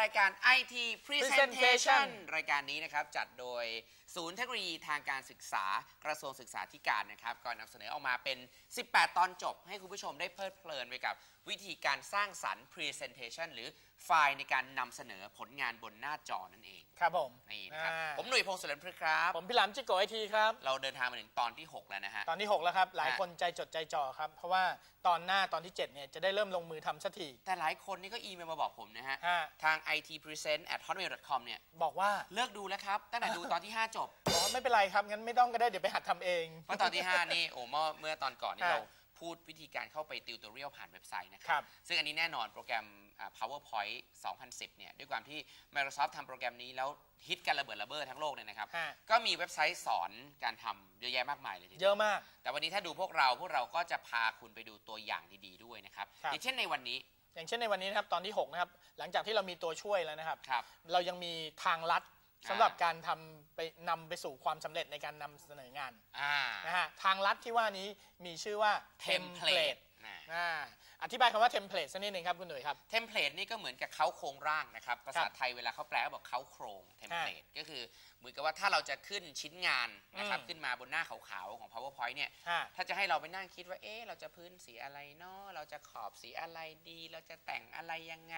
รายการ IT Presentation Presentation รายการนี้นะครับ จัดโดยศูนย์เทคโนโลยีทางการศึกษากระทรวงศึกษาธิการนะครับก่อนนำเสนอออกมาเป็น 18 ตอนจบ ให้คุณผู้ชมได้เพลิดเพลินไปกับวิธีการสร้างสรรค์ Presentation หรือไฟล์ในการนำเสนอผลงานบนหน้าจอนั่นเอง ครับผมนี่นะครับ อ่าผมหนุ่ยพงศ์สุรนพฤกษ์ครับ ผมพี่หลามจิโกไอทีครับ เราเดินทางมาถึงตอนที่ 6 แล้วนะฮะ ตอนที่ 6 แล้วครับ หลายฮะ คนใจจดใจจ่อครับ เพราะว่าตอนหน้าตอนที่ 7 เนี่ย จะได้เริ่มลงมือทำสักทีแต่หลายคนนี่ก็อีเมลมาบอกผมนะฮะ ฮะทาง itpresent at hotmail.com เนี่ย บอกว่าเลิกดูแล้วครับ ตั้งแต่ดูตอนที่ 5 จบบอกว่าไม่เป็นไรครับ งั้นไม่ต้องก็ได้เดี๋ยวไปหัดทำเอง เพราะตอนที่ 5 นี่ โอ้เมื่อเมื่อตอนก่อนนี่ฮะเราพูดวิธีการเข้าไปติวตัวเรียลผ่านเว็บไซต์นะคครัรับ ซึ่งอันนี้แน่นอนโปรแกรมอ่า PowerPoint 2010 เนี่ย ด้วยความที่ Microsoft ทำโปรแกรมนี้แล้วฮิตกันระเบิดระเบ้อทั้งโลกเนี่ยนะครับ ฮะ ก็มีเว็บไซต์สอนการทำเยอะแยะมากมายเลยทีเยเดียวอะมาก แต่วันนี้ถ้าดูพวกเราพวกเราก็จะพาคุณไปดูตัวอย่างดีๆด้วยนะครับ ครับ อย่างเช่นในวันนี้อย่างเช่นในวันนี้นะครับตอนที่ 6 นะครับ หลังจากที่เรามีตัวช่วยแล้วนะครับ ครับ เรายังมีทางลัดสำหรับการทำไปนำไปสู่ความสำเร็จในการนำเสนองานอ่านะฮะทางลัดที่ว่านี้มีชื่อว่า Template นะ อ่าอธิบายคำว่า template สักนิดหนึ่งครับคุณหนุ่ยครับ เทมเพลตนี่ก็เหมือนกับเขาโครงร่างนะครับ ภาษาครับไทยเวลาเขาแปลก็บอกเขาโครงเทมเพลตก็คือเหมือนกับว่าถ้าเราจะขึ้นชิ้นงานนะครับอืมขึ้นมาบนหน้าขาวๆของ powerpoint เนี่ยฮะ ถ้าจะให้เราไปนั่งคิดว่าเอ๊ะเราจะพื้นสีอะไรเนาะเราจะขอบสีอะไรดี เราจะแต่งอะไรยังไง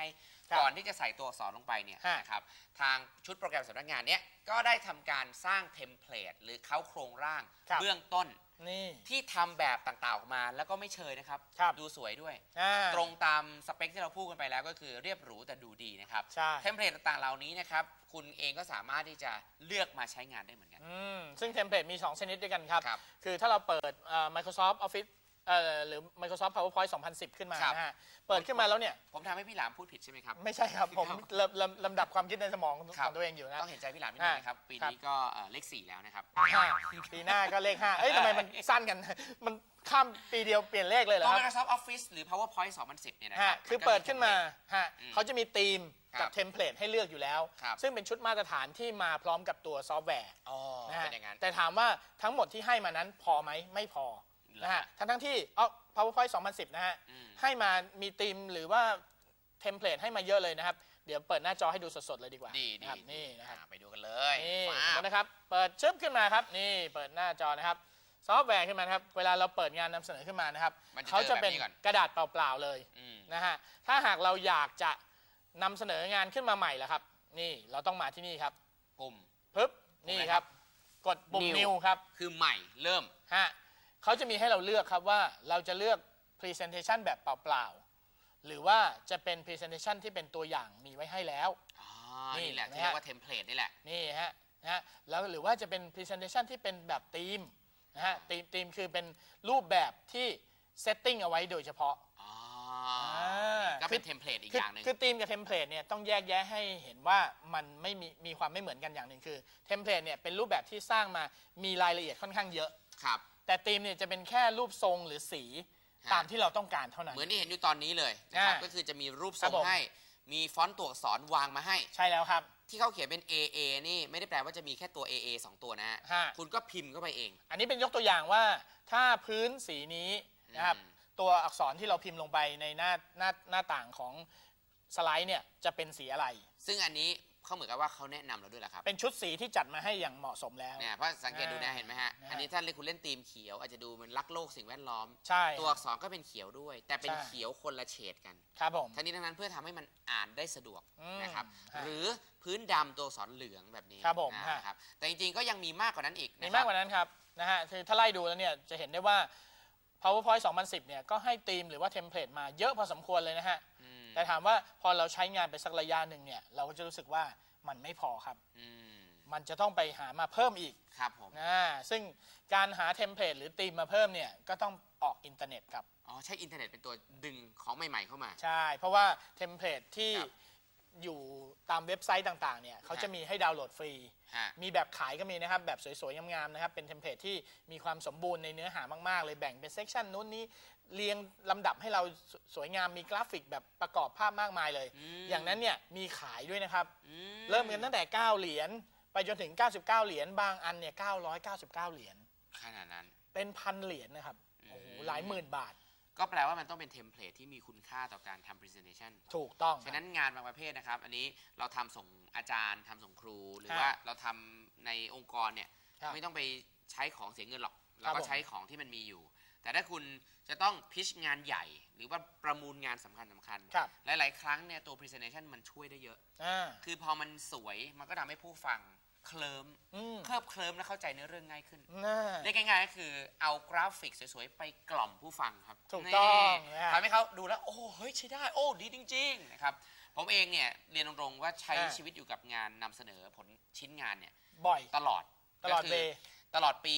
ครับก่อนที่จะใส่ตัวอักษรลงไปเนี่ยฮะ นะครับทางชุดโปรแกรมสำนักงานเนี้ยก็ได้ทำการสร้างเทมเพลตหรือเขาโครงร่างครับเบื้องต้น นี่ ที่ทำแบบต่างๆออกมาแล้วก็ไม่เชยนะครับ ครับดูสวยด้วย อ่า ตรงตามสเปคที่เราพูดกันไปแล้วก็คือเรียบหรูแต่ดูดีนะครับใช่ เทมเพลตต่างๆเหล่านี้นะครับคุณเองก็สามารถที่จะเลือกมาใช้งานได้เหมือนกัน อืมซึ่งเทมเพลตมี 2 ชนิดด้วยกันครับ ครับ คือถ้าเราเปิดเอ่อ Microsoft Office เอ่อหรือ Microsoft PowerPoint 2010 ขึ้นมาครับ นะฮะ เปิดขึ้นมาแล้วเนี่ย ผมทำให้พี่หลามพูดผิดใช่ไหมครับ ไม่ใช่ครับ ผมครับลำลำลำดับความคิดในสมองครัขบองตัวเองอยู่นะ ต้องเห็นใจพี่หลามนิดนึงนะครับ ปีนี้ก็เอ่อเลขสี่แล้วนะครับห้าปีหน้าก็เลขห้าเอ้ยทำไมมันสั้นกัน มันข้ามปีเดียวเปลี่ยนเลขเลยเหรเพอราะครับ Microsoft Office หรือ PowerPoint 2010 เนี่ยนะคฮะรับ คือก็เปิดขึ้นมาฮะอืมเขาจะมีธีมครับกับเทมเพลตให้เลือกอยู่แล้ว ครับ ซึ่งเป็นชุดมาตรฐานที่มาพร้อมกับตัวซอฟต์แวร์อ๋อนะฮะเป็นอย่างนั้น แต่ถามว่าทั้งหมดที่ให้มานั้นพอไหมไม่พอ เหรอนะฮะฮะทั้งทั้งๆที่เอ๋อ PowerPoint 2010 นะฮะ อืม ให้มามีธีมหรือว่าเทมเพลตให้มาเยอะเลยนะครับ เดี๋ยวเปิดหน้าจอให้ดูสดๆ เลยดีกว่าดีดีนะครับนี่นะครับ อ่าไปดูกันเลยนี่ฟ้าเห็นไหมนะครับ เปิดชึบขึ้นมาครับ นี่เปิดหน้าจอนะครับ ซอฟต์แวร์ขึ้นมานะครับ เวลาเราเปิดงานนำเสนอขึ้นมานะครับ มันจะเขาจะเป็นเจอแบบนี้ก่อนกระดาษเปล่าๆเลยอืมนะฮะ ถ้าหากเราอยากจะนำเสนองานขึ้นมาใหม่ละครับ นี่เราต้องมาที่นี่ครับปุ่ม ปึ๊บ นี่ครับ กดปุ่ม New New ครับ คือใหม่เริ่ม ฮะ เขาจะมีให้เราเลือกครับว่าเราจะเลือก Presentation แบบเปล่าๆ หรือว่าจะเป็น Presentation ที่เป็นตัวอย่างมีไว้ให้แล้ว อ๋อนี่นี่แหละเห็นไหมที่เรียกฮะว่าเทมเพลตนี่แหละ นี่ฮะนะฮะแล้วหรือว่าจะเป็น Presentation ที่เป็นแบบธีมนะฮะธีมธีมคือเป็นรูปแบบที่ setting เอาไว้โดยเฉพาะ อ๋ออ่านี่ก็เป็นคือเทมเพลตอีกคืออย่างหนึ่ง คือธีมกับเทมเพลตเนี่ยต้องแยกแยะให้เห็นว่ามันไม่มีมีความไม่เหมือนกันอย่างหนึ่งคือเทมเพลตเนี่ยเป็นรูปแบบที่สร้างมามีรายละเอียดค่อนข้างเยอะ ครับ แต่ธีมเนี่ยจะเป็นแค่รูปทรงหรือสีฮะ ตามที่เราต้องการเท่านั้น เหมือนที่เห็นอยู่ตอนนี้เลยนะครับอ่าก็คือจะมีรูปทครัรบงผม ให้ มีฟอนต์ตัวอักษรวางมาให้ ใช่แล้วครับ ที่เขาเขียนเป็น AA นี่ไม่ได้แปลว่าจะมีแค่ตัว AA สองตัวนะฮะฮะ คุณก็พิมพ์เข้าไปเอง อันนี้เป็นยกตัวอย่างว่าถ้าพื้นสีนี้นะครับ อืม ตัวอักษรที่เราพิมพ์ลงไปในหน้าหน้าหน้าต่างของสไลด์เนี่ยจะเป็นสีอะไร ซึ่งอันนี้ เขาเหมือนกับว่าเขาแนะนำเราด้วยแหละครับเป็นชุดสีที่จัดมาให้อย่างเหมาะสมแล้ว เนี่ยเพราะสังเกตดูนะอ่าเห็นไหมฮะนะฮะ อันนี้ถ้าเล่นคุณเล่นธีมเขียว อาจจะดูเหมันรักโลกสิ่งแวดล้อม ใช่ ตัวอักษรก็เป็นเขียวด้วย แต่เป็นใช่ เขียวคนละเฉดกัน ครับผม ทั้งนี้ทั้งนั้นเพื่อทำให้มันอ่านได้สะดวกอืมนะครับฮะหรือพื้นดำตัวอักษรเหลืองแบบนี้ครับผมฮะ นะครับแต่จริงๆก็ยังมีมากกว่านั้นอีกมีนะคมารักบกว่านั้นครับนะฮะคือถ้าไล่ดูแล้วเนี่ยจะเห็นได้ว่า PowerPoint 2010 เนี่ยก็ให้ธีมหรือว่าเทมเพลตมาเยอะพอสมควรเลยนะฮะ อืม แต่ถามว่าพอเราใช้งานไปสักระยะหนึ่งเนี่ย เราก็จะรู้สึกว่ามันไม่พอครับ อืมมันจะต้องไปหามาเพิ่มอีกครับผมนะซึ่งการหาเทมเพลตหรือธีมมาเพิ่มเนี่ยก็ต้องออกอินเทอร์เน็ตครับ อ๋อใช้อินเทอร์เน็ตเป็นตัวดึงของใหม่ ๆเข้ามา ใช่ เพราะว่าเทมเพลตที่ครับอยู่ตามเว็บไซต์ต่างๆเนี่ยเขาจะมีให้ดาวน์โหลดฟรี ฮะ มีแบบขายก็มีนะครับ แบบสวยๆงามๆนะครับ เป็นเทมเพลตที่มีความสมบูรณ์ในเนื้อหามากๆ เลยแบ่งเป็นเซกชันนู้นนี้ เรียงลำดับให้เราสสวยงามมีกราฟิกแบบประกอบภาพมากมายเลย อืม อย่างนั้นเนี่ยมีขายด้วยนะครับ อืเริ่มกันตั้งแต่ 9 เหรียญไปจนถึง 99 เหรียญบางอันเนี่ย999 เหรียญขนาดนั้น เป็นพันเหรียญนะครับโอ้โหหลายหมื่นบาทก็แปลว่ามันต้องเป็นเทมเพลตที่มีคุณค่าต่อการทำ presentation ถูกต้องฉะนั้นงานบางประเภทนะครับ อันนี้เราทำส่งอาจารย์ทำส่งครู หรือครับว่าเราทำในองค์กรเนี่ย ครับ ไม่ต้องไปใช้ของเสียเงินหรอกครัเราบก็ผม ใช้ของที่มันมีอยู่ แต่ถ้าคุณจะต้องพิชงานใหญ่ หรือว่าประมูลงานสำคัญสำคัญๆครับหลาย ๆ ครั้งเนี่ยตัว presentation มันช่วยได้เยอะ อ่าคือพอมันสวยมันก็ทำให้ผู้ฟังเคลิมอืมเคลิบเคลิมและเข้าใจเนื้อเรื่องง่ายขึ้น น่า เรียกง่ายๆก็คือเอากราฟิกสวยๆ ไปกล่อมผู้ฟังครับถูกต้องนี่นะทำให้เขาดูแล้ว โอ้เฮ้ยใช้ได้ โอ้ดีจริงๆนะครับผมเองเนี่ยเรียนตรงๆว่าใช้อ่า ชีวิตอยู่กับงานนำเสนอผลชิ้นงานเนี่ยบ่อย ตลอดตลอดก็คืเวย์ตลอดปี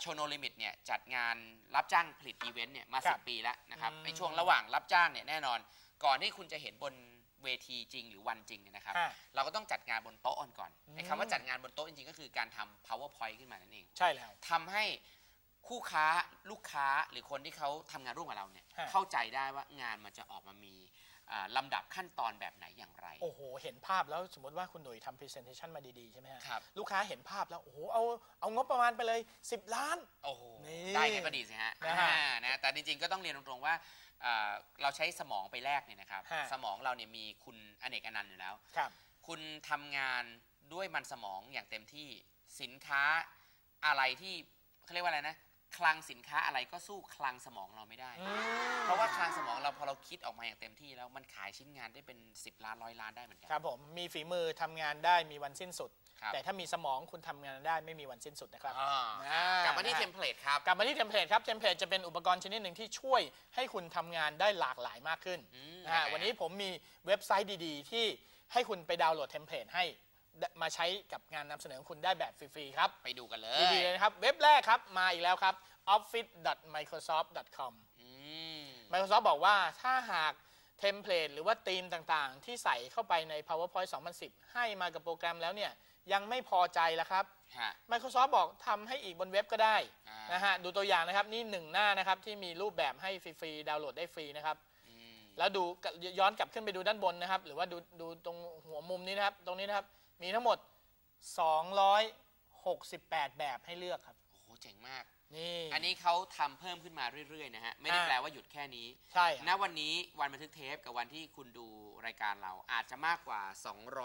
โชโนลิมิตเนี่ยจัดงานรับจ้างผลิตอีเวนต์เนี่ยมาครัสิบปีแล้วนะครับอืมในช่วงระหว่างรับจ้างเนี่ยแน่นอน ก่อนที่คุณจะเห็นบนเวทีจริงหรือวันจริงเนี่ยนะครับ ฮะเราก็ต้องจัดงานบนโต๊ะก่อนอืม ไอ้คำว่าจัดงานบนโต๊ะจริงๆก็คือการทำ powerpoint ขึ้นมานั่นเองใช่แล้ว ทำให้คู่ค้าลูกค้าหรือคนที่เขาทำงานร่วมกับเราเนี่ยฮะ เข้าใจได้ว่างานมันจะออกมามีอ่า ลำดับขั้นตอนแบบไหนอย่างไร โอ้โห เห็นภาพแล้วสมมติว่าคุณหนุ่ยทำ presentation มาดี ๆ ใช่ไหมฮะครับ ลูกค้าเห็นภาพแล้ว โอ้โห เอาเอางบประมาณไปเลย 10 ล้าน โอ้โห นี่ได้ไงก็ดีสิฮะนะฮะอ่านะแต่จริงๆก็ต้องเรียนตรงๆว่าอ่าเราใช้สมองไปแลกเนี่ยนะครับ ฮะ สมองเราเนี่ยมีคุณอเนกอนันต์อยู่แล้ว ครับ คุณทำงานด้วยมันสมองอย่างเต็มที่สินค้าอะไรที่เขาเรียกว่าอะไรนะ คลังสินค้าอะไรก็สู้คลังสมองเราไม่ได้อืมเพราะว่าคลังสมองเราพอเราคิดออกมาอย่างเต็มที่แล้วมันขายชิ้นงานได้เป็น 10 ล้านร้อยล้านได้เหมือนกัครับผมมีฝีมือทำงานได้มีวันสิ้นสุด ครับ แต่ถ้ามีสมองคุณทำงานได้ไม่มีวันสิ้นสุดนะครับอ่าอ่ากลับมาที่นะฮะเทมเพลตครับ กลับมาที่เทมเพลตครับเทมเพลตจะเป็นอุปกรณ์ชนิดหนึ่งที่ช่วยให้คุณทำงานได้หลากหลายมากขึ้นอืมนะฮะยังไงวันนี้ผมมีเว็บไซต์ดี ๆ ที่ให้คุณไปดาวน์โหลดเทมเพลตให้ได้ มาใช้กับงานนำเสนอของคุณได้แบบฟรีๆครับไปดูกันเลยดีๆเลยนะครับ เว็บแรกครับ มาอีกแล้วครับ office.microsoft.com อืม Microsoft บอกว่าถ้าหากเทมเพลตหรือว่าธีมต่างๆ ที่ใส่เข้าไปใน PowerPoint 2010 ให้มากับโปรแกรมแล้วเนี่ย ยังไม่พอใจแล้วครับ ฮะ Microsoft บอกทำให้อีกบนเว็บก็ได้อ่าน นะฮะดูตัวอย่างนะครับ นี่หนึ่งหน้านะครับที่มีรูปแบบให้ฟรีๆดาวน์โหลดได้ฟรีนะครับ อืม แล้วดูย้อนกลับขึ้นไปดูด้านบนนะครับ หรือว่าดูดูตรงหัวมุมนี้นะครับ ตรงนี้นะครับ มีทั้งหมด 268 แบบให้เลือกครับ โอ้โหเจ๋งมาก นี่ อันนี้เขาทำเพิ่มขึ้นมาเรื่อยๆนะฮะ ไม่ได้อ่า แปลว่าหยุดแค่นี้ ใช่ณครับวันนี้วันบันทึกเทปกับวันที่คุณดูรายการเราอาจจะมากกว่า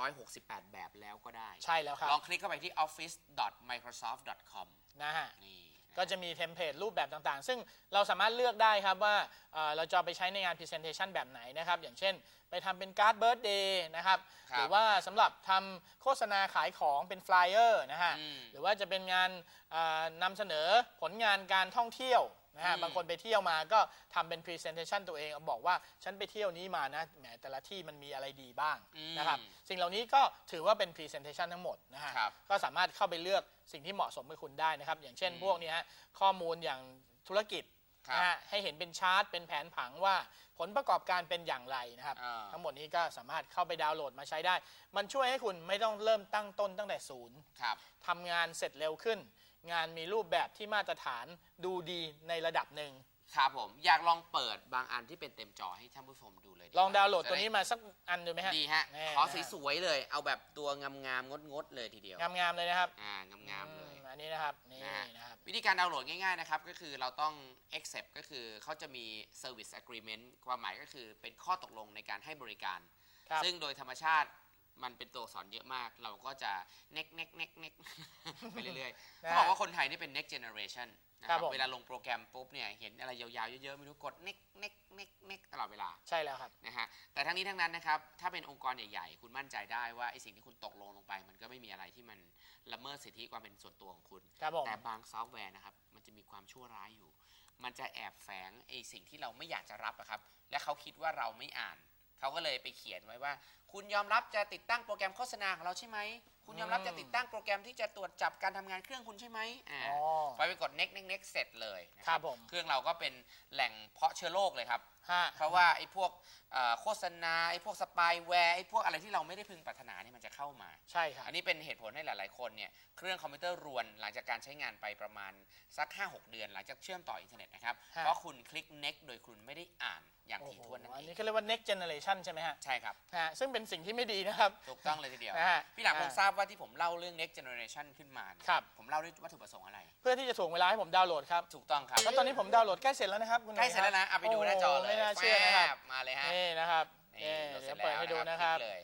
268 แบบแล้วก็ได้ ใช่แล้วครับ ลองคลิกเข้าไปที่ office.microsoft.com นะฮะ นี่ ก็จะมีเทมเพลตรูปแบบต่างๆ ซึ่งเราสามารถเลือกได้ครับว่าเอ่อเราจะเอาไปใช้ในงาน Presentation แบบไหนนะครับ อย่างเช่น ไปทำเป็นการ์ดเบิร์ d เดย์นะครับครับ หรือว่าสำหรับทำโฆษณาขายของเป็นฟลายเออร์นะฮะอืมหรือว่าจะเป็นงานเอ่อนำเสนอผลงานการท่องเที่ยว นะฮะอืมบางคนไปเที่ยวมาก็ทำเป็น Presentation ตัวเองบอกว่าฉันไปเที่ยวนี้มานะแหมแต่ละที่มันมีอะไรดีบ้างอืมนะครับสิ่งเหล่านี้ก็ถือว่าเป็น Presentation ทั้งหมดนะฮะครับก็สามารถเข้าไปเลือกสิ่งที่เหมาะสมกับคุณได้นะครับ อย่างเช่นอืมพวกนี้ฮะข้อมูลอย่างธุรกิจครับนะฮะให้เห็นเป็นชาร์ตเป็นแผนผังว่าผลประกอบการเป็นอย่างไรนะครับ อ่า ทั้งหมดนี้ก็สามารถเข้าไปดาวน์โหลดมาใช้ได้ มันช่วยให้คุณไม่ต้องเริ่มตั้งต้นตั้งแต่ศูนย์ ครับ ทำงานเสร็จเร็วขึ้น งานมีรูปแบบที่มาตรฐานดูดีในระดับหนึ่ง ครับผม อยากลองเปิดบางอันที่เป็นเต็มจอให้ท่านผู้ชมดูเลยลองดาวน์โหลดจะตัวนี้มาสักอันดูไหมฮะ ดีฮะ แน่ขอนะฮะสวยๆเลย เอาแบบตัวงามๆงดๆเลยทีเดียว งามๆเลยนะครับอ่างามๆเลย อืมอันนี้นะครับ นี่นะฮะ นะครับ วิธีการดาวน์โหลดง่ายๆนะครับ ก็คือเราต้อง accept ก็คือเขาจะมี service agreement ความหมายก็คือเป็นข้อตกลงในการให้บริการ ครับ ซึ่งโดยธรรมชาติ มันเป็นตัวอักษรเยอะมาก เราก็จะเน็กเน็กเน็กเน็กไปเรื่อยๆนะเขาบอกว่าคนไทยนี่เป็น next generation นะคครัรับบผม เวลาลงโปรแกรมปุ๊บเนี่ยเห็นอะไรยาวๆเยอะๆไม่รู้กดเน็กเน็กเน็กเน็กตลอดเวลา ใช่แล้วครับ นะฮะแต่ทั้งนี้ทั้งนั้นนะครับ ถ้าเป็นองค์กรใหญ่ๆ คุณมั่นใจได้ว่าไอ้สิ่งที่คุณตกลงลงไป มันก็ไม่มีอะไรที่มันละเมิดสิทธิความเป็นส่วนตัวของคุณ ครับผม แต่บางซอฟต์แวร์นะครับ มันจะมีความชั่วร้ายอยู่ มันจะแอบแฝงไอ้สิ่งที่เราไม่อยากจะรับอะครับ และเขาคิดว่าเราไม่อ่าน เขาก็เลยไปเขียนไว้ว่า คุณยอมรับจะติดตั้งโปรแกรมโฆษณาของเราใช่ไหม คุณยอมรับอืมจะติดตั้งโปรแกรมที่จะตรวจจับการทำงานเครื่องคุณใช่ไหมอ่าอ๋อพอไปกด next next next เสร็จเลยนะครับผม เครื่องเราก็เป็นแหล่งเพาะเชื้อโรคเลยครับ ฮะ เพราะว่าไอ้พวกเอ่อโฆษณาไอ้พวกสปายแวร์ไอ้พวกอะไรที่เราไม่ได้พึงปรารถนาเนี่ยมันจะเข้ามา ใช่ครับ อันนี้เป็นเหตุผลให้หลาย ๆ คนเนี่ยเครื่องคอมพิวเตอร์รวนหลังจากการใช้งานไปประมาณสัก 5-6 เดือน หลังจากเชื่อมต่ออินเทอร์เน็ตนะครับ ฮะ เพราะคุณคลิก next โดยคุณไม่ได้อ่าน อย่างโอ้ถี่โหถ้วนนั่นอันเอนี้งเขาเรียกว่า next generation ใช่ไหมฮะใช่ครับ ฮะซึ่งเป็นสิ่งที่ไม่ดีนะครับ ถูกต้องเลยทีเดียว นะฮะพี่หลังคงอ่า ทราบว่าที่ผมเล่าเรื่อง next generation ขึ้นมาเนี่ยครับ ผมเล่าด้วยวัตถุประสงค์อะไร เพื่อที่จะถ่วงเวลาให้ผมดาวน์โหลดครับถูกต้องครับแล้วตอนนี้ผมดาวน์โหลดใกล้เสร็จแล้วนะครับคุณหใกล้เสร็จแล้วนะเอาไปดูหน้าจอเลยโไม่น่าเชื่อนะครับแฟบมาเลยฮะนี่นะครับนี่นี่โหลดสร็เดี๋ยวเปิดให้ดูนะครับคลิกเลย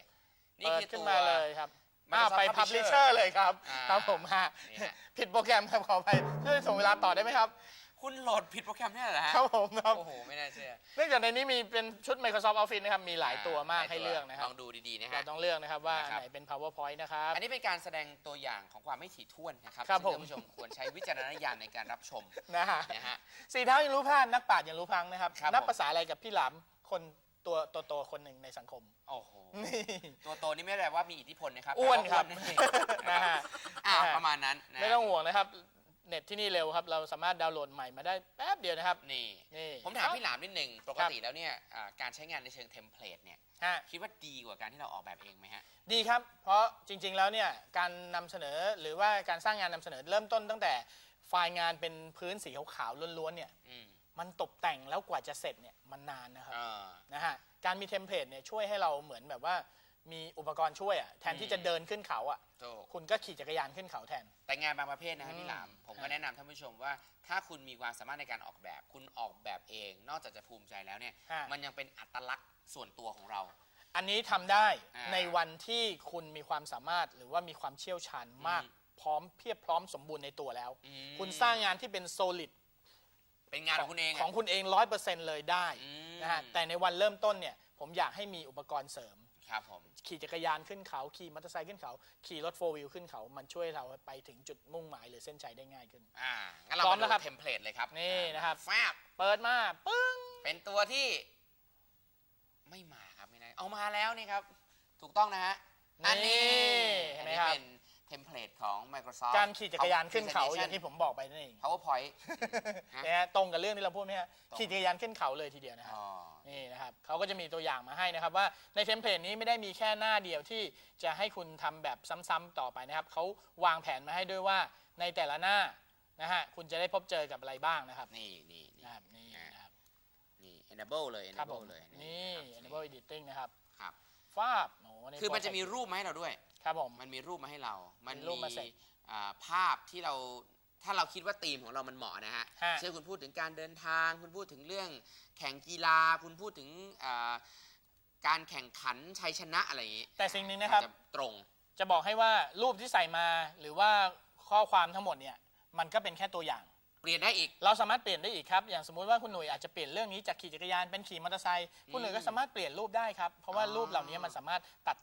นี่เปิดคือขึ้นตัวมาเลยครับ Microsoft อ้าวไป Publisher Publisher เลยครับอ่าครับผมฮะนี่ฮะ ผิดโปรแกรมครับขอไปช่วยส่งเวลาต่อได้ไหมครับ คุณโหลดผิดโปรแกรมเนี่ยเหรอฮะครับผมครับ โอ้โห ไม่น่าเชื่อเนื่องจากในนี้มีเป็นชุด Microsoft Office นะครับ มีหลายตัวมากหลให้ตัวเลือกนะคลรับองดูดีๆนะเราฮะ ต้องเลือกนะครับว่านะครับอันไหนเป็น PowerPoint นะครับ อันนี้เป็นการแสดงตัวอย่างของความไม่ถี่ถ้วนนะครับครับซึ่งผม ท่านผู้ชมควรใช้วิจารณญาณในการรับชมนะฮะนะฮะ สี่เท้ายังรู้พลาดนักปราชญ์ยังรู้พลังนะครับ ครับนับผม ภาษาอะไรกับพี่หลามคนตัวโตๆคนหนึ่งในสังคม โอ้โห นี่ ตัวโตนี่ไม่ได้แปลว่ามีอิทธิพลนะครับอ้วนครับแปลว่าอ้วนนะฮะ อ่านะฮะประมาณนั้นนะ ไม่ต้องห่วงนะครับ เน็ตที่นี่เร็วครับ เราสามารถดาวน์โหลดใหม่มาได้แป๊บเดียวนะครับ นี่ นี่ผมถามพี่หลามนิดหนึ่งปกติแล้วเนี่ยอ่าการใช้งานในเชิงเทมเพลตเนี่ย ฮะคิดว่าดีกว่าการที่เราออกแบบเองไหมฮะ ดีครับ เพราะจริง ๆ แล้วเนี่ยการนำเสนอหรือว่าการสร้างงานนำเสนอเริ่มต้นตั้งแต่ไฟล์งานเป็นพื้นสีขาวๆล้วนๆเนี่ย อืมมันตกแต่งแล้วกว่าจะเสร็จเนี่ยมันนานนะครับ อ่า นะฮะการมีเทมเพลตเนี่ยช่วยให้เราเหมือนแบบว่า มีอุปกรณ์ช่วยอะแทนที่จะเดินขึ้นเขาอะถูก คุณก็ขี่จักรยานขึ้นเขาแทน แต่งานบางประเภทนะครับอืมพี่หลาม ผมก็ฮะแนะนำท่านผู้ชมว่า ถ้าคุณมีความสามารถในการออกแบบ คุณออกแบบเอง นอกจากจะภูมิใจแล้วเนี่ย ฮะ มันยังเป็นอัตลักษณ์ส่วนตัวของเรา อันนี้ทำได้อ่าในวันที่คุณมีความสามารถหรือว่ามีความเชี่ยวชาญมาก อืมพร้อมเพียบพร้อมสมบูรณ์ในตัวแล้ว อืม คุณสร้างงานที่เป็นโซลิดเป็นงานของคุณเองะ ของคุณเองร้อยเปอร์เซ็นต์เลยได้อืม นะฮะแต่ในวันเริ่มต้นเนี่ยผมอยากให้มีอุปกรณ์เสริม ครับผม ขี่จักรยานขึ้นเขา ขี่มอเตอร์ไซค์ขึ้นเขา ขี่รถโฟวิลขึ้นเขา มันช่วยเราไปถึงจุดมุ่งหมายหรือเส้นชัยได้ง่ายขึ้น อ่า งั้นเราพร้อมามแล้วครับดูเทมเพลตเลยครับนี่นะครับ แฟบเปิดมา ปึ้ง เป็นตัวที่ ไม่มาครับไม่ได้เอามาแล้วนี่ครับ ถูกต้องนะฮะ อันนี้เห็อันนไหมนี้ครับ เป็นเทมเพลตของ Microsoft การขี่จักรยานขึ้นเขา Presentation อย่างที่ผมบอกไปนั่นเอง PowerPoint ฮะ นะฮะตรงกับเรื่องที่เราพูดไหมฮะ ตรง ขี่จักรยานขึ้นเขาเลยทีเดียวนะครับ อ๋อ นี่นะครับเขาก็จะมีตัวอย่างมาให้นะครับว่าในเทมเพลตนี้ไม่ได้มีแค่หน้าเดียวที่จะให้คุณทำแบบซ้ำๆต่อไปนะครับเขาวางแผนมาให้ด้วยว่าในแต่ละหน้านะฮะคุณจะได้พบเจอกับอะไรบ้างนะครับ นี่นี่นี่นะครับนี่นะครับนี่ enable เลยครับผ enable มเลยนี่ครับ enable editing นะครับครับฟาบโอ้โหคือมันจะมีรูปมาให้เราด้วย ครับผมมันมีรูปมาให้เรา มันมีรูปมาเสร็จอ่าภาพที่เรา ถ้าเราคิดว่าธีมของเรามันเหมาะนะฮะฮะ เช่นคุณพูดถึงการเดินทาง คุณพูดถึงเรื่องแข่งกีฬา คุณพูดถึงอ่าการแข่งขันชัยชนะอะไรอย่างนี้แต่สิ่งหนึ่งนะครับมัจตรง จะบอกให้ว่ารูปที่ใส่มาหรือว่าข้อความทั้งหมดเนี่ยมันก็เป็นแค่ตัวอย่าง เปลี่ยนได้อีก เราสามารถเปลี่ยนได้อีกครับ อย่างสมมุติว่าคุณหนุ่ยอาจจะเปลี่ยนเรื่องนี้จากขี่จักรยานเป็นขี่มอเตอร์ไซค์คุณหนุ่ยก็สามารถเปลี่ยนรูปได้ครับ เพราะว่าอ๋อรูปเหล่านี้มันสามารถตัด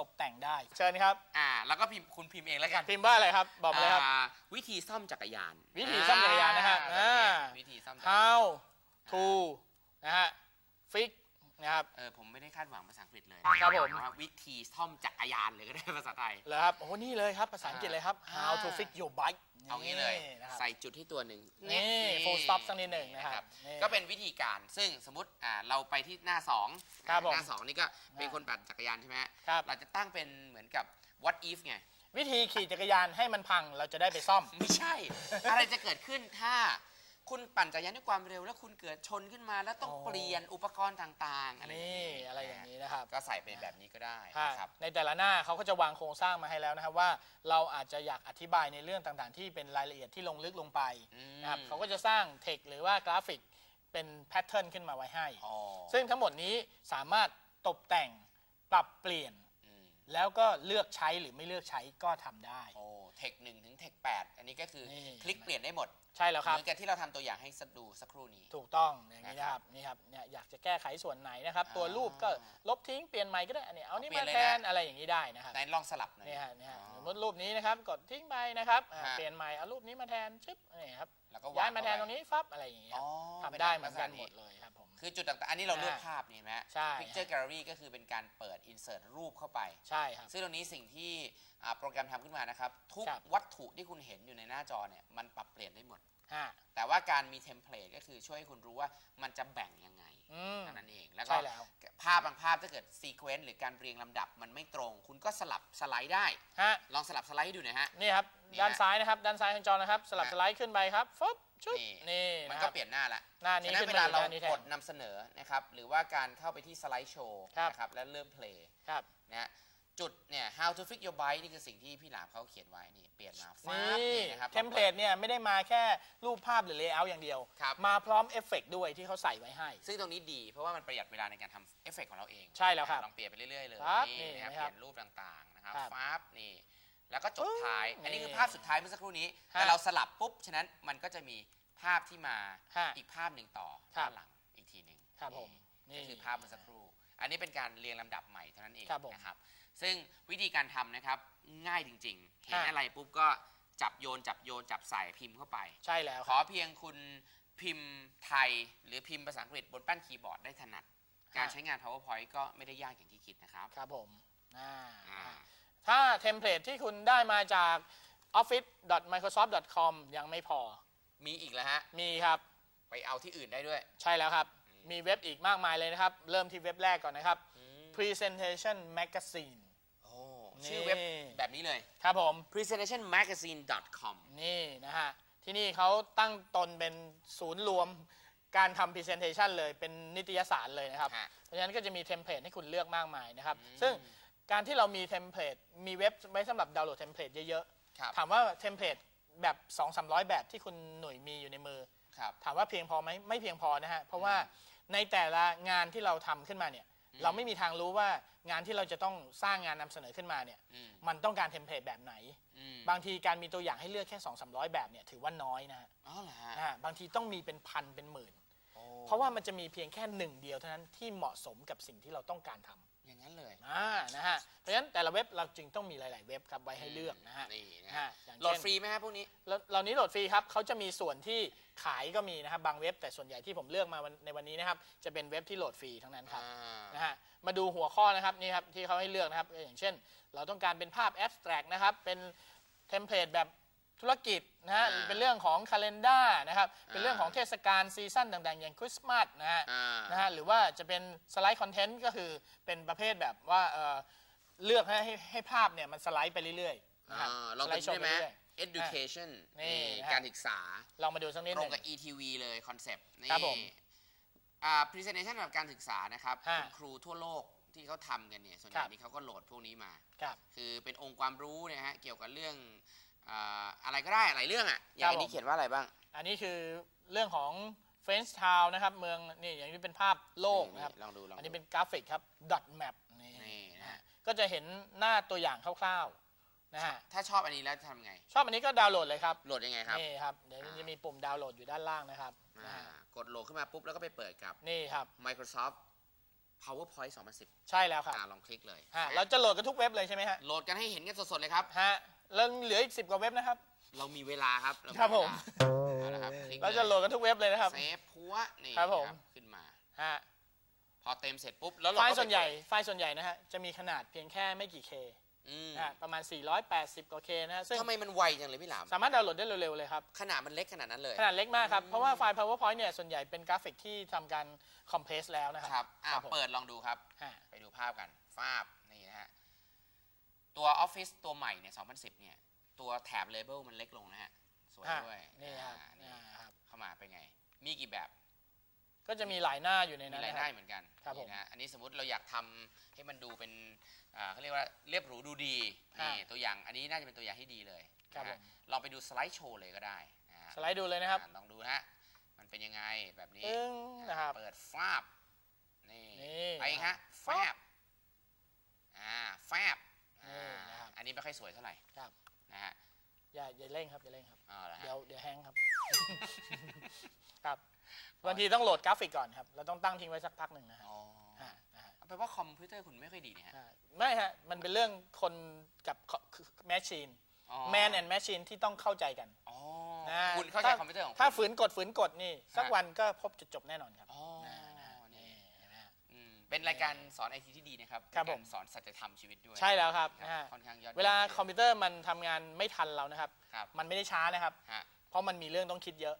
ตกแต่งได้ เชิญครับ อ่า แล้วก็พิมพ์คุณพิมพ์เองแล้วกันพิมพ์ว่าอะไรครับ บอกมาเลยครับอ่าวิธีซ่อมจักรยานวิธีซ่อมจักรยานนะฮะอ่อ่าวิธีซ่อมจักรยาน how to นะฮะ fix นะครับ เออผมไม่ได้คาดหวังภาษาอังกฤษเลยครับผม ว่าวิธีซ่อมจักรยานเลยก็ได้ภาษาไทย เหรอครับ โอ้โหนี่เลยครับ ภาษาอังกฤษเลยครับ how to อ่า fix your bike เอางี้เลย นะครับใส่จุดที่ตัวหนึ่งนี่ full stop สักนิดหนึ่งนะครับ นี่ ก็เป็นวิธีการซึ่งสมมติอ่าเราไปที่หน้าสองครับผมหน้าสองนี่ก็เป็นคนปั่นจักรยานใช่ไหมฮะครับ เราจะตั้งเป็นเหมือนกับ what if ไง วิธีขี่จักรยานให้มันพังเราจะได้ไปซ่อม ไม่ใช่ อะไรจะเกิดขึ้นถ้า คุณปั่นจักรยานด้วยความเร็ว แล้วคุณเกิดชนขึ้นมาแล้วต้องอ๋อ เปลี่ยนอุปกรณ์ต่างๆอะไรอย่างนี่นี้อะไรอย่างนี้นะครับ ก็ใส่เป็นแบบนี้ก็ได้ฮะนะครับ ในแต่ละหน้าเขาก็จะวางโครงสร้างมาให้แล้วนะครับว่าเราอาจจะอยากอธิบายในเรื่องต่างๆ ที่เป็นรายละเอียดที่ลงลึกลงไปอืมนะครับเขาก็จะสร้างเทคหรือว่ากราฟิกเป็นแพทเทิร์นขึ้นมาไว้ให้ อ๋อซึ่งทั้งหมดนี้สามารถตกแต่งปรับเปลี่ยนอืม แล้วก็เลือกใช้หรือไม่เลือกใช้ก็ทำได้ โอ้เทคหนึ่งถึงเทคแปดอันนี้ก็คือนี่ คลิกเปลี่ยนได้หมด ใช่แล้วครับเหมือนกับที่เราทำตัวอย่างให้ดูสักครู่นี้ ถูกต้องอย่างนี้นะครับนี่ครับเนี่ยอยากจะแก้ไขส่วนไหนนะครับ ตัวรูปก็ลบทิ้งเปลี่ยนใหม่ก็ได้อันนี้เอานี่เปลี่มายนเลยแทนะนอะไรอย่างนี้ได้นะครับ ไหนลองสลับหน่อยนี่ฮะนี่ฮะอ๋อสมมติรูปนี้นะครับ กดทิ้งไปนะครับอ่าฮะ เปลี่ยนใหม่เอารูปนี้มาแทนชึบนี่ครับแล้วก็ย้ายมาแทนเข้ตรงนี้ฟับอะไรอย่างนี้คอ๋รัอบทำได้เหมือนกันป็หมลัดษณะเลยครับผม คือจุดต่างๆ อันนี้เราเลือกอ่าภาพนี่เห็นไหมใช่ Picture Gallery ก็คือเป็นการเปิด insert รูปเข้าไป ใช่ครับ ซึ่งตรงนี้สิ่งที่อ่าโปรแกรมทำขึ้นมานะครับ ทุกครับ วัตถุที่คุณเห็นอยู่ในหน้าจอเนี่ยมันปรับเปลี่ยนได้หมด ฮะแต่ว่าการมีเทมเพลตก็คือช่วยให้คุณรู้ว่ามันจะแบ่งยังไงอืม เท่านั้นเองแล้วก็ใช่แล้ว ภาพบางภาพถ้าเกิดซีเควนซ์หรือการเรียงลำดับมันไม่ตรง คุณก็สลับสไลด์ได้ ฮะลองสลับสไลด์ให้ดูหน่อยฮะ นี่ครับ นี่ด้านฮะซ้ายนะครับ ด้านซ้ายของจอนะครับ สลับฮะ สไลด์ขึ้นไปครับฟึบ ชุดนี่นี่มันนะคก็รับ เปลี่ยนหน้าละหน้านี้ฉะนั้นขึ้นเวมาลาอยู่เราหน้านี้แทนกดนำเสนอนะครับ หรือว่าการเข้าไปที่สไลด์โชว์ครับ นะครับแล้วเริ่มเพลย์ครับ นะฮะจุดเนี่ย how to fix your bike นี่คือสิ่งที่พี่หลามเขาเขียนไว้นี่เปลี่ยนมาฟ้าบนี่นะครับเทมเพลตเนี่ยไม่ได้มาแค่รูปภาพหรือเลเยอร์อย่างเดียว ครับ มาพร้อมเอฟเฟกต์ด้วยที่เขาใส่ไว้ให้ ซึ่งตรงนี้ดีเพราะว่ามันประหยัดเวลาในการทำเอฟเฟกต์ของเราเองใช่แล้วครับลองเปลี่ยนไปเรื่อยๆเลยครับนี่นะครับนี่เปนะครับลี่ยนรูปต่างๆนะครับครับ ฟ้าบนี่ แล้วก็จบท้ายนี่อันนี้คือภาพสุดท้ายเมื่อสักครู่นี้ฮะแต่เราสลับปุ๊บ ฉะนั้นมันก็จะมีภาพที่มาฮะอีกภาพหนึ่งต่อครับด้านหลังอีกทีหนึ่งครับผมนี่นี่ก็คือภาพเมื่อสักครู่ อันนี้เป็นการเรียงลำดับใหม่เท่านั้นเองครับผมนะครับ ซึ่งวิธีการทำนะครับง่ายจริง ๆ เห็นฮะอะไรปุ๊บก็จับโยนจับโยนจับใส่พิมพ์เข้าไป ใช่แล้วขคอรับเพียงคุณพิมพ์ไทยหรือพิมพ์ภาษาอังกฤษบนแป้นคีย์บอร์ดได้ถนัด การฮะใช้งาน powerpoint ก็ไม่ได้ยากอย่างที่คิดนะครับ ครับผมอ่าอ่า ถ้าเทมเพลตที่คุณได้มาจาก office.microsoft.com ยังไม่พอ มีอีกแล้วฮะ มีครับ ไปเอาที่อื่นได้ด้วย ใช่แล้วครับ มีเว็บอีกมากมายเลยนะครับ เริ่มที่เว็บแรกก่อนนะครับ Presentation Magazine โอ้นี่ชื่อเว็บแบบนี้เลย ครับผม presentationmagazine.com นี่นะฮะ ที่นี่เขาตั้งตนเป็นศูนย์รวมการทำ Presentation เลยเป็นนิตยสารเลยนะครับฮะเพราะฉะนั้นก็จะมีเทมเพลตให้คุณเลือกมากมายนะครับอืมซึ่ง การที่เรามีเทมเพลตมีเว็บไว้สำหรับดาวน์โหลดเทมเพลตเยอะครับ ๆ ถามว่าเทมเพลตแบบ2 3 0 0 แบบที่คุณหน่วยมีอยู่ในมือ ครับ ถามว่าเพียงพอไหมไม่เพียงพอนะฮะ เพราะว่าในแต่ละงานที่เราทำขึ้นมาเนี่ย เราไม่มีทางรู้ว่างานที่เราจะต้องสร้างงานนำเสนอขึ้นมาเนี่ย อืม มันต้องการเทมเพลตแบบไหน อืมบางทีการมีตัวอย่างให้เลือกแค่ 2 3 0 0 แบบเนี่ยถือว่าน้อยนะฮะอ๋อเหรอฮะอ่าบางทีต้องมีเป็นพันเป็นหมื่น โอ้เพราะว่ามันจะมีเพียงแค่หนึ่งเดียวเท่านั้นที่เหมาะสมกับสิ่งที่เราต้องการทำอย่างนั้น เลยอ่านะฮะเพราะฉะนั้นแต่ละเว็บเราจึงต้องมีหลาย ๆ เว็บครับไว้ให้เลือกนะฮะนี่นะนะฮะฮะอย่างโหลดเช่นฟรีไหมฮะพวกนี้ แล้วเหล่านี้โหลดฟรีครับเขาจะมีส่วนที่ขายก็มีนะครับบางเว็บ แต่ส่วนใหญ่ที่ผมเลือกมาวันในวันนี้นะครับ จะเป็นเว็บที่โหลดฟรีทั้งนั้นครับอ่านะฮะมาดูหัวข้อนะครับนี่ครับที่เขาให้เลือกนะครับก็อย่างเช่น เราต้องการเป็นภาพแอบสแตรกนะครับ เป็นเทมเพลตแบบ ธุรกิจนะฮะอ่าเป็นเรื่องของคาล endar นะครับเป็นอ่าเรื่องของเทศกาลซีซั่นต่าง ๆ อย่างคริสต์มาสนะฮะอ่านะฮะหรือว่าจะเป็นสไลด์คอนเทนต์ก็คือเป็นประเภทแบบว่าเอ่อเลือกให้ให้ให้ภาพเนี่ยมันสไลด์ไปเรื่อยๆนะครับอ่าลองสไลดูด์โชได้ว์ไหไปมเรื่อย education นี่นี่นะฮะ การศึกษาลองมาดูสักนิดตหรนึ่ง งกับ ETV เลยคอนเซปต์นี่ครับผมอ่า presentation แบบการศึกษานะครับฮะคุณครูทั่วโลกที่เขาทำกันเนี่ย ส่วนใหครัญ่บนี่เขาก็โหลดพวกนี้มา ครับ คือเป็นองค์ความรู้เนยฮะ เกี่ยวกับเรื่อง อ่าอะไรก็ได้หลายเรื่องอะอย่างครับอันนี้ผมเขียนว่าอะไรบ้าง อันนี้คือเรื่องของเฟรนช์ทาวนะครับ เมืองนี่อย่างนี้เป็นภาพโลกนะครับลองดูลองอันดูนี้เป็นกราฟิกครับ dot map นี่นี่นะนะฮะก็จะเห็นหน้าตัวอย่างคร่าวๆนะฮะถ้าชอบอันนี้แล้วทำไง ชอบอันนี้ก็ดาวน์โหลดเลยครับโหลดยังไงครับนี่ครับเดี๋ยวจะมีปุ่มดาวน์โหลดอยู่ด้านล่างนะครับนะอ่าฮะกดโหลดขึ้นมาปุ๊บแล้วก็ไปเปิดกับนี่ครับ Microsoft PowerPoint 2010 ใช่แล้วครับอ่าลองคลิกเลยฮะเราจะโหลดกันทุกเว็บเลยใช่ไหมฮะโหลดกันให้เห็นกันสดๆเลยครับฮะ แล้วเหลืออีกสิบกว่าเว็บนะครับ เรามีเวลาครับเาครับผม เวลาเอาละครับคลิกเราจะโหลดกันทุกเว็บเลยนะครับ เซฟพัวนี่ครับผม ขึ้นมา ฮะพอเต็มเสร็จปุ๊บแล้วเราไฟก็ล์ส่วนใหญ่ไปเปิดไฟล์ส่วนใหญ่นะฮะจะมีขนาดเพียงแค่ไม่กี่เคอืมนะฮะประมาณ 480 กว่าเคนะฮะซึ่งทำไมมันไวจังเลยพี่หลามสามารถดาวน์โหลดได้เร็วๆเลยครับ ขนาดมันเล็กขนาดนั้นเลย ขนาดเล็กมากครับ เพราะว่าไฟล์ PowerPoint เนี่ยส่วนใหญ่เป็นกราฟิกที่ทำการคอมเพรสแล้วนะคครัรับอ่าครับผมเปิดลองดูครับ ฮะไปดูภาพกันฟาบนี่นะฮะ ตัว Office ตัวใหม่เนี่ย 2010 เนี่ย ตัวแถบ Label มันเล็กลงนะฮะ สวยฮะด้วยนี่ครับอ่านี่อ่าครับ เข้ามาเป็นไง มีกี่แบบก็จะมีหลายหน้าอยู่ในมีนั้นรายนะคได้รับ เหมือนกันครับผมนี่นะอันนี้สมมติเราอยากทำให้มันดูเป็นอ่าเขาเรียกว่าเรียบหรูดูดีฮะนี่ตัวอย่างอันนี้น่าจะเป็นตัวอย่างที่ดีเลยครับนะฮะผม ลองไปดูสไลด์โชว์เลยก็ได้อ่าสไลด์ดูเลยนะครับ อ่าลองดูนะฮะ มันเป็นยังไงแบบนี้ตึ้งนะครับเปิดฟาบ นี่นี่ไปอีกฮะแฟบอ่าแฟบ อ่านี่นะครับ อันนี้ไม่ค่อยสวยเท่าไหร่ครับนะฮะอย่าอย่าเร่งครับอย่าเร่งครับ เอ๋อละฮะ เดี๋ยวเดี๋ยวแฮงก์ครับ ครับบางทีต้องโหลดกราฟิกก่อนครับ เราต้องตั้งทิ้งไว้สักพักหนึ่งนะฮะอ๋อฮะนะฮะเอาแปลว่าคอมพิวเตอร์คุณไม่ค่อยดีเนี่ยฮะฮะไม่ฮะ มันเป็นเรื่องคนกับแมชชีนอ๋อแมนแอนด์แมชชีนที่ต้องเข้าใจกัน อ๋อนะคุณเข้าใจถ้คอมพิวเตอร์ของคุณ ถ้าฝืนกดฝืนกดนี่ สักฮะ วันก็พบจุดจบแน่นอนครับ อ๋อ นะนะ นี่ นี่เห็นไหมฮะ อืม เป็นรายการสอนไอทีที่ดีนะครับครับเป็นผมกาสอนสัจธรรมชีวิตด้วยใช่แล้วครับครับนะฮะค่อนข้างยอดเวลายี่ยมคอมพิวเตอร์มันทำงานไม่ทันเรานะครับ ครับมันไม่ได้ช้านะครับ ฮะเพราะมันมีเรื่องต้องคิดเยอะ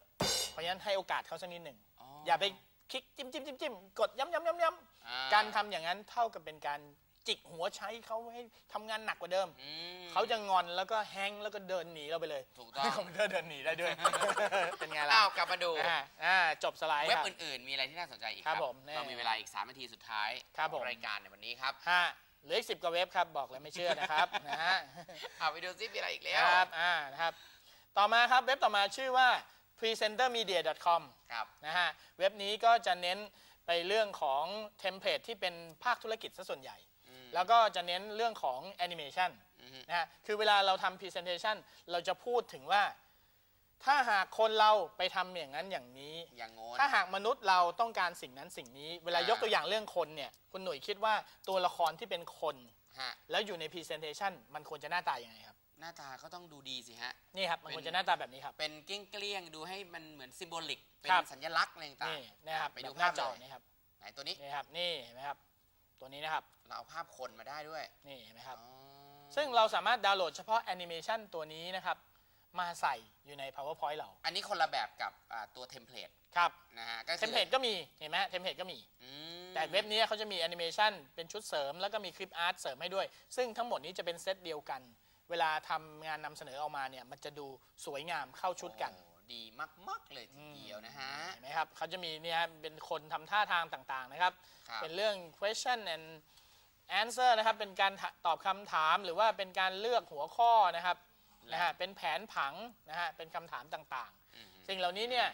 เพราะฉะนั้นให้โอกาสเขาสักนิดหนึ่งอ๋ออย่าไปคลิกจิ้มจิ้มจิ้มจิ้มกดย้ำย้ำย้ำย้อ่ำการทำอย่างนั้นเท่ากับเป็นการ จิกหัวใช้เขาให้ทำงานหนักกว่าเดิม อืม เขาจะงอนแล้วก็แฮงก์แล้วก็เดินหนีเราไปเลยถูกต้องคอมพิวเตอร์เดินหนีได้ด้วย เป็นไงล่ะอ้าวกลับมาดู อ่าอ่าจบสไลด์เว็บครับ อื่น ๆ มีอะไรที่น่าสนใจอีกครับผมแน่เรามีเวลาอีก 3 นาทีสุดท้ายครับผม ของรายการในวันนี้ครับ ฮะเหลืออีกสิบกว่าเว็บครับ บอกเลยไม่เชื่อนะครับ นะฮะ เอาไปดูซิมีอะไรอีกแล้ควรับ อ่า นะครับ ต่อมาครับ เว็บต่อมาชื่อว่า presentermedia.com ครับ นะฮะ เว็บนี้ก็จะเน้นไปเรื่องของเทมเพลตที่เป็นภาคธุรกิจซะส่วนใหญ่อืม แล้วก็จะเน้นเรื่องของแอนิเมชันอือฮึนะฮะคือเวลาเราทำ Presentation เราจะพูดถึงว่า ถ้าหากคนเราไปทำอย่างนั้นอย่างนี้ อย่างโง้นถ้าหากมนุษย์เราต้องการสิ่งนั้นสิ่งนี้ เวลายกตัวอย่างเรื่องคนเนี่ยคุณหนุ่ยคิดว่าตัวละครที่เป็นคน ฮะแล้วอยู่ใน Presentation มันควรจะหน้าตายังไงครับ หน้าตาก็ต้องดูดีสิฮะ นี่ครับ มันเป็น ควรจะหน้าตาแบบนี้ครับ เป็นเกลี้ยงๆดูให้มันเหมือนซิมโบลิก เป็นครับ สัญลักษณ์อะไรต่างนี่ๆนะครับไปแบดูบหน้าภาพจอเลยนี่ครับไหนตัวนี้ นี่ครับนี่เห็นไหมครับ ตัวนี้นะครับ เราเอาภาพคนมาได้ด้วยนี่เห็นไหมครับ อ๋อซึ่งเราสามารถดาวน์โหลดเฉพาะแอนิเมชันตัวนี้นะครับ มาใส่อยู่ใน PowerPoint เราอันนี้คนละแบบกับอ่าตัวเทมเพลตครับนะฮะก็คือเทมเพลตก็มีเห็นไหมเทมเพลตก็มี อืมแต่เว็บนี้เขาจะมีแอนิเมชันเป็นชุดเสริม แล้วก็มีคลิปอาร์ตเสริมให้ด้วย ซึ่งทั้งหมดนี้จะเป็นเซตเดียวกัน เวลาทำงานนำเสนอออกมาเนี่ยมันจะดูสวยงามเข้าชุดกัน โอ้ ดีมากๆเลยทีเดียวนะฮะ เห็นไหมครับเขาจะมีเนี่ยเป็นคนทำท่าทางต่างๆนะครับ ครับ เป็นเรื่อง question and answer นะครับ เป็นการตอบคำถามหรือว่าเป็นการเลือกหัวข้อนะครับนะฮะเป็นแผนผังนะฮะเป็นคำถามต่างอืมๆ สิ่งเหล่านี้เนี่ย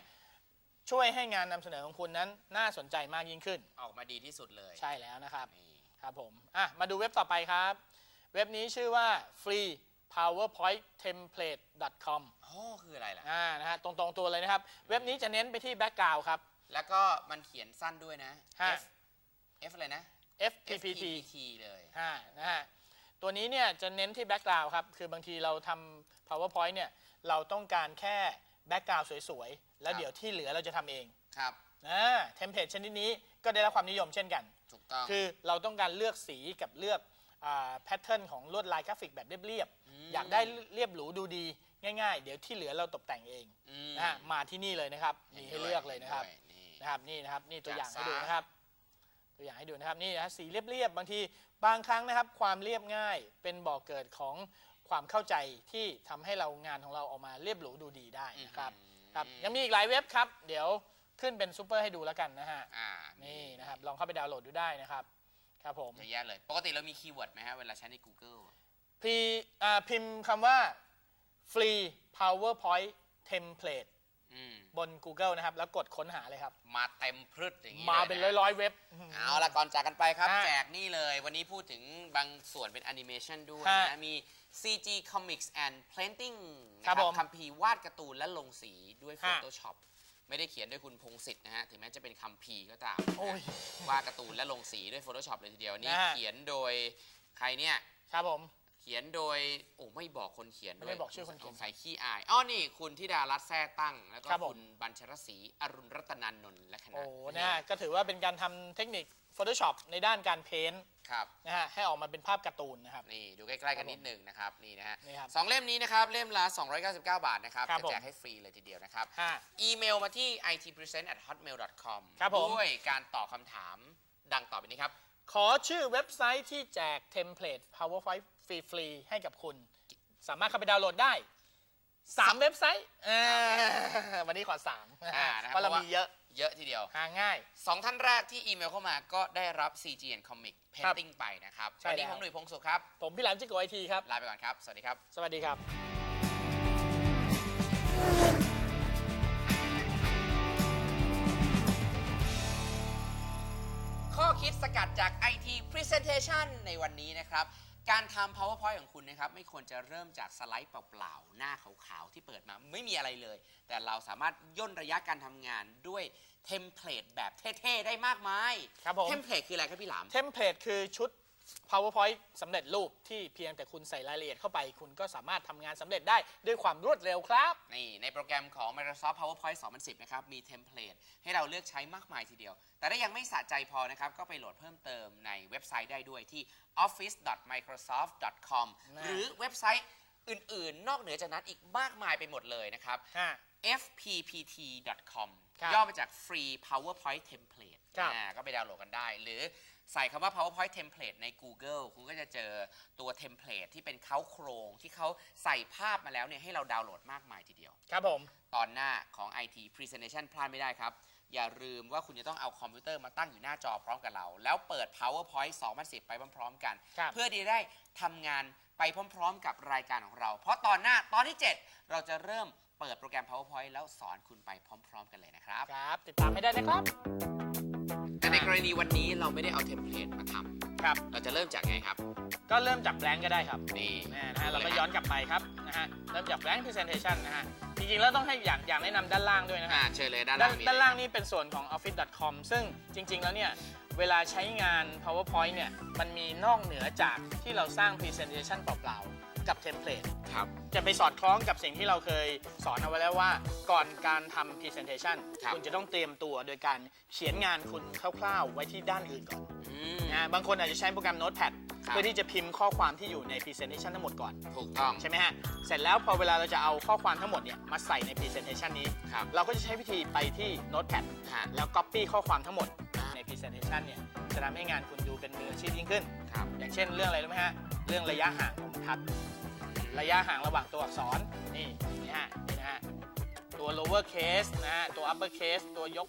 ช่วยให้งานนำเสนอของคุณนั้นน่าสนใจมากยิ่งขึ้น ออกมาดีที่สุดเลยใช่แล้วนะครับ นี่ ครับผม อะ มาดูเว็บต่อไปครับ เว็บนี้ชื่อว่า free powerpoint template com โอ้คืออะไรล่ะ อ่านะฮะตรงๆตัวเลยนะครับ เว็บนี้จะเน้นไปที่แบ็กกราวด์ครับ แล้วก็มันเขียนสั้นด้วยนะ ฮะ F F อะไรนะ FPPT FPPT เลยฮะนะฮะตัวนี้เนี่ยจะเน้นที่แบ็กกราวด์ครับ คือบางทีเราทำ powerpoint เนี่ยเราต้องการแค่แบ็กกราวด์สวยๆ แล้วเดี๋ยวที่เหลือเราจะทำเองครับนะเทมเพลตชนิดนี้ก็ได้รับความนิยมเช่นกัน ถูกต้องคือเราต้องการเลือกสีกับเลือกแพทเทิร์นของลวดลายกราฟิกแบบเรียบมๆอยากได้เรียบหรูดูดี ง่ายๆ เดี๋ยวที่เหลือเราตกแต่งเองอืมนะฮะมาที่นี่เลยนะครับมีให้เลือกเลยนะครับห็ด้วยนี่ นะครับนี่นะครับนี่ตัวอย่างจัดให้ซะดูนะครับ ตัวอย่างให้ดูนะครับนี่นะสีเรียบๆบางทีบางครั้งนะครับ ความเรียบง่ายเป็นบ่อกเกิดของความเข้าใจที่ทำให้เรางานของเราออกมาเรียบหรูดูดีได้นะครับอืม ครับยังมีอีกหลายเว็บครับ เดี๋ยวขึ้นเป็นซูเปอร์ให้ดูแล้วกันนะฮะอ่านี่นะครับลองเข้าไปดาวน์โหลดดูได้นะครับครับผมเยอะแยะเลย ปกติเรามีคีย์เวิร์ดไหมฮะ เวลาใช้ใน Google พีอ่าพิมพ์คำว่า free powerpoint template อืมบน Google นะครับ แล้วกดค้นหาเลยครับ มาเต็มพรึดอย่างนี้มาลยะเป็นร้อยๆเว็บ เอาละก่อนจากกันไปครับ ฮะแจกนี่เลย วันนี้พูดถึงบางส่วนเป็นแอนิเมชันด้วยฮะนะ มี CG Comics and Painting ครันะบผมคัมภีร์วาดการ์ตูนและลงสีด้วย ฮะ Photoshop ไม่ได้เขียนด้วยคุณพงศิษฐ์นะฮะ ถึงแม้จะเป็นคัมภีร์ก็ตามโอ้ยวาดการ์ตูนและลงสีด้วย Photoshop เลยทีเดียว นี่นะฮะ เขียนโดยใครเนี่ย ครับผม เขียนโดยโอ้ไม่บอกคนเขียนด้วยไม่บอกชื่อคนเขียนสงสัยขี้อายอ๋อนี่คุณธิดารัตน์แท้ตั้ง แล้วก็ครับผม คุณบัญชรศรีอรุณรัตนานนท์และคณะโอ้นะฮะก็ถือว่าเป็นการทำเทคนิค Photoshop ในด้านการเพ้นท์ครับ นะฮะให้ออกมาเป็นภาพการ์ตูนนะครับ นี่ดูใกล้ๆกันนิดหนึ่งนะครับนี่นะฮะนี่ครับสองเล่มนี้นะครับ เล่มละ 299 บาทนะครับครับจะแจผกมให้ฟรีเลยทีเดียวนะครับ ฮะ อีเมลมาที่ itpresent@hotmail.com ครับผม ด้วยการตอบคำถามดังต่อไปนี้ครับ ขอชื่อเว็บไซต์ที่แจกเทมเพลต PowerPoint ฟรีๆ ให้กับคุณ สามารถเข้าไปดาวน์โหลดได้ 3 เว็บไซต์อ่าวันนี้ขอ3อ่านะครับ เพราะเราเพราะว่ามีมีเยอะเยอะทีเดียว หาง่าย สองท่านแรกที่อีเมลเข้ามาก็ได้รับ CG and Comic Painting ไปนะครับใช่วันนี้แล้ว ผมหนุ่ยพงศุขครับ ผมพี่หลามจิโกไอทีครับ ลาไปก่อนครับ สวัสดีครับ สวัสดีครับข้อคิดสกัดจาก IT Presentation ในวันนี้นะครับ การทำ PowerPoint ของคุณนะครับ ไม่ควรจะเริ่มจากสไลด์เปล่าๆ หน้าขาวๆ ที่เปิดมาไม่มีอะไรเลย แต่เราสามารถย่นระยะการทำงานด้วยเทมเพลตแบบเท่ๆ ได้มากมาย ครับผม เทมเพลตคืออะไรครับพี่หลาม เทมเพลตคือชุด PowerPoint สำเร็จรูปที่เพียงแต่คุณใส่รายละเอียดเข้าไป คุณก็สามารถทำงานสำเร็จได้ด้วยความรวดเร็วครับ นี่ในโปรแกรมของ Microsoft PowerPoint 2010 นะครับ มีเทมเพลตให้เราเลือกใช้มากมายทีเดียว แต่ถ้ายังไม่สะใจพอนะครับ ก็ไปโหลดเพิ่มเติมในเว็บไซต์ได้ด้วยที่ office.microsoft.com นะ หรือเว็บไซต์อื่น ๆ นอกเหนือจากนั้นอีกมากมายไปหมดเลยนะครับ ฮะ fppt.com ครับย่อมาจาก Free PowerPoint Template ครับ อ่าก็ไปดาวน์โหลดกันได้ หรือ ใส่คำว่า PowerPoint template ใน Google คุณก็จะเจอตัวเทมเพลตที่เป็นเขาโครง ที่เขาใส่ภาพมาแล้วเนี่ยให้เราดาวน์โหลดมากมายทีเดียว ครับผม ตอนหน้าของ IT Presentation พลาดไม่ได้ครับ อย่าลืมว่าคุณจะต้องเอาคอมพิวเตอร์มาตั้งอยู่หน้าจอพร้อมกับเรา แล้วเปิด PowerPoint 2010 ไปพร้อมๆกัน ครับ เพื่อที่จะได้ทำงานไปพร้อมๆ กับรายการของเรา เพราะตอนหน้าตอนที่ 7 เราจะเริ่มเปิดโปรแกรม PowerPoint แล้วสอนคุณไปพร้อม ๆ กันเลยนะครับ ครับ ติดตามไม่ได้นะครับแต่ในก รณีวันนี้เราไม่ได้เอาเทมเพลตมาทครับำเราจะเริ่มจากไงครับ ก็เริ่มจากแบงก์ก็ได้ครับนี่นะฮะเราก็ย้อนกลับไปครับนะฮะเริ่มจาก blank presentation นะฮะจริงๆแล้วต้องให้อย่างอย่างแนะนำด้านล่างด้วยนะอ่าฮะเชิญเลยด้านด้าล่านงมีด้านล่างนี่เป็นส่วนของ office.com ซึ่งจริง ๆ แล้วเนี่ย เวลาใช้งาน powerpoint เนี่ย มันมีนอกเหนือจากที่เราสร้าง presentation เปล่าๆ กับเทมเพลตครับ จะไปสอดคล้องกับสิ่งที่เราเคยสอนเอาไว้แล้วว่า ก่อนการทำ presentation ครับ คุณจะต้องเตรียมตัวโดยการเขียนงานคุณคร่าวๆ ไว้ที่ด้านอื่นก่อนอืม นะฮะบางคนอาจจะใช้โปรแกรม Notepad ครับ เพื่อที่จะพิมพ์ข้อความที่อยู่ใน presentation ทั้งหมดก่อน ถูกต้อง ใช่ไหมฮะ เสร็จแล้วพอเวลาเราจะเอาข้อความทั้งหมดเนี่ยมาใส่ใน presentation นี้ ครับ เราก็จะใช้วิธีไปที่ Notepad ฮะ แล้ว copy ข้อความทั้งหมดใน presentation เนี่ยจะทำให้งานคุณดูเป็นมืออาชีพยิ่งขึ้น ครับ อย่างเช่นเรื่องอะไรรู้ไหมฮะ เรื่องระยะห่างของบรรทัด ระยะห่างระหว่างตัวอักษร นี่นี่ฮะนี่นะฮะ ตัว lower case นะฮะ ตัว upper case ตัวยก